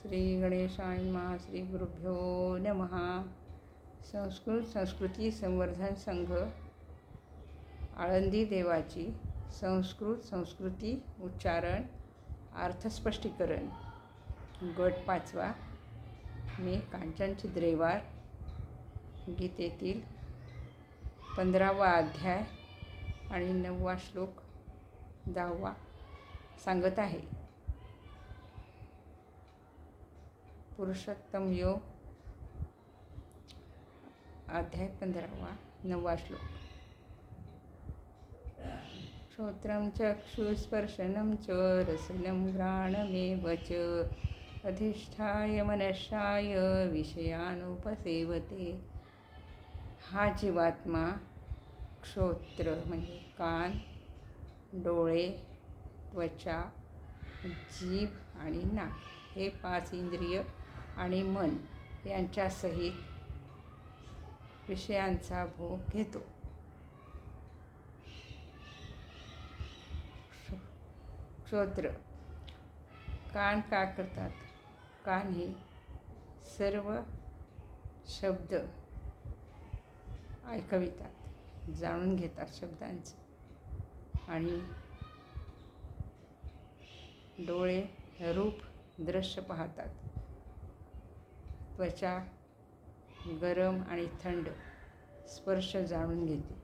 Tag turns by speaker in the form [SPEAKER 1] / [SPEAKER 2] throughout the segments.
[SPEAKER 1] श्री गणेशाय नमः श्री गुरुभ्यो नमः। संस्कृत संस्कृती संवर्धन संघ आळंदी देवाची संस्कृत संस्कृती उच्चारण अर्थस्पष्टीकरण. गट पाचवा मी कांचन चिद्रेवार गीतेतील पंधरावा अध्याय आणि नववा श्लोक दहावा सांगत आहे. पुरुषोत्तम योग अध्याय पंधरावा नववा श्लोक. श्रोत्रं चक्षुस्पर्शनं च रसनं घ्राणमेव च. अधिष्ठाय मनशाय विषयानुपसेवते. हा जीवात्मा क्षोत्र म्हणजे कान डोळे त्वचा जीभ आणि नाक. हे पाच इंद्रिय आणि मन यांच्यासहित विषयांचा भोग घेतो. श्रोत्र कान का करतात? कान हे सर्व शब्द ऐकवितात जाणून घेतात शब्दांचं. आणि डोळे रूप दृश्य पाहतात. त्वचा गरम आणि थंड स्पर्श जाणून घेते.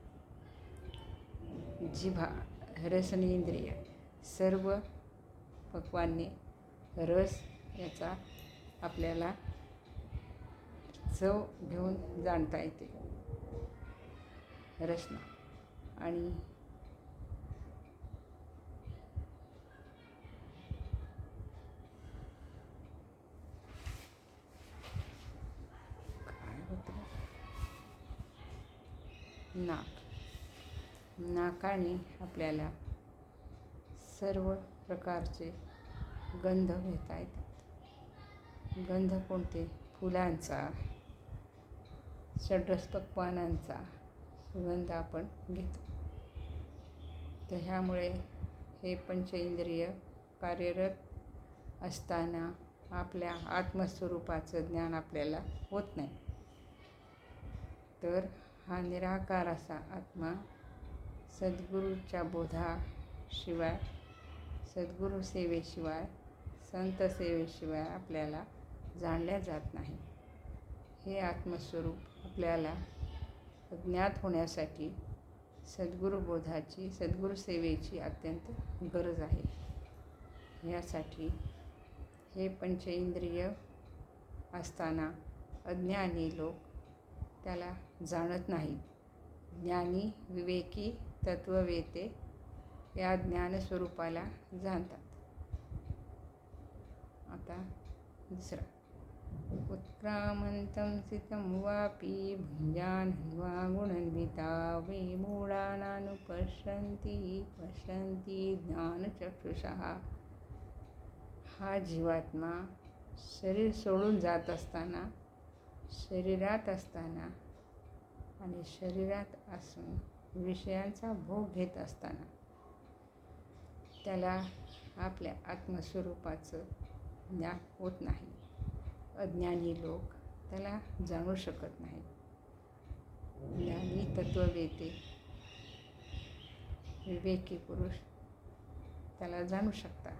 [SPEAKER 1] जिभा रसनेंद्रिय सर्व पक्वांनी रस याचा आपल्याला चव घेऊन जाणता येते. रसना आणि नाक नाकाने आपल्याला सर्व प्रकारचे गंध घेता येतात. गंध कोणते? फुलांचा षड्रस पक्वानांचा सुगंध आपण घेतो. तर ह्यामुळे हे पंचेंद्रिय कार्यरत असताना आपल्या आत्मस्वरूपाचं ज्ञान आपल्याला होत नाही. तर हा निराकार असा आत्मा सद्गुरूच्या बोधाशिवाय सद्गुरू सेवेशिवाय संत सेवेशिवाय आपल्याला जाणल्या जात नाही. हे आत्मस्वरूप आपल्याला ज्ञात होण्यासाठी सद्गुरू बोधाची सद्गुरू सेवेची अत्यंत गरज आहे. यासाठी हे पंचेंद्रिय असताना अज्ञानी लोक त्याला जाणत नाहीत ज्ञानी विवेकी तत्ववेते या ज्ञानस्वरूपाला जाणतात. आता दुसरा. उत्क्रामंतं स्थितं वापि भुञ्जान् वा गुणन्विता विमूढानानुपश्यन्ति पश्यन्ति ज्ञानचक्षुषः. हा जीवात्मा शरीर सोडून जात असताना शरीरात असताना आणि शरीरात असून विषयांचा भोग घेत असताना. त्याला आपल्या आत्मस्वरूपाचं ज्ञान होत नाही. अज्ञानी लोक त्याला जाणू शकत नाही ज्ञानी तत्ववेते विवेकी पुरुष त्याला जाणू शकतात.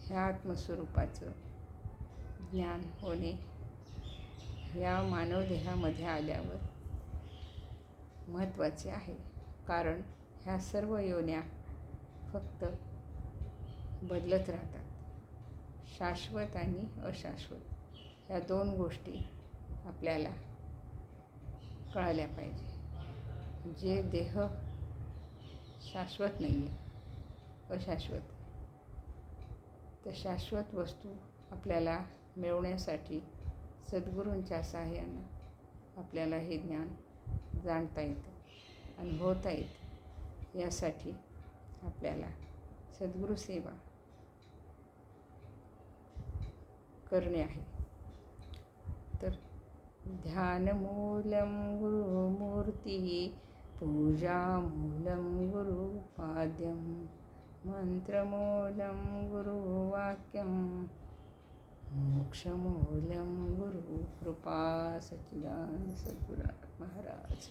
[SPEAKER 1] ह्या आत्मस्वरूपाचं ज्ञान होणे या मानवदेहामध्ये आल्यावर महत्त्वाचे आहे. कारण ह्या सर्व योन्या फक्त बदलत राहतात. शाश्वत आणि अशाश्वत. ह्या दोन गोष्टी आपल्याला कळाल्या पाहिजे. जे देह शाश्वत नाही आहे अशाश्वत. तर शाश्वत वस्तू आपल्याला मिळवण्यासाठी सद्गुरूंच्या सहाय्यानं आपल्याला हे ज्ञान जाणता येतं अनुभवता येतं. यासाठी आपल्याला सद्गुरू सेवा करणे आहे. तर ध्यानमूलं गुरुमूर्ती पूजामूलं गुरुपाद्यं मन्त्रमूलं गुरुवाक्यं मोक्षमूल्यं गुरु कृपा सच्चिदानंद सद्गुरुनाथ महाराज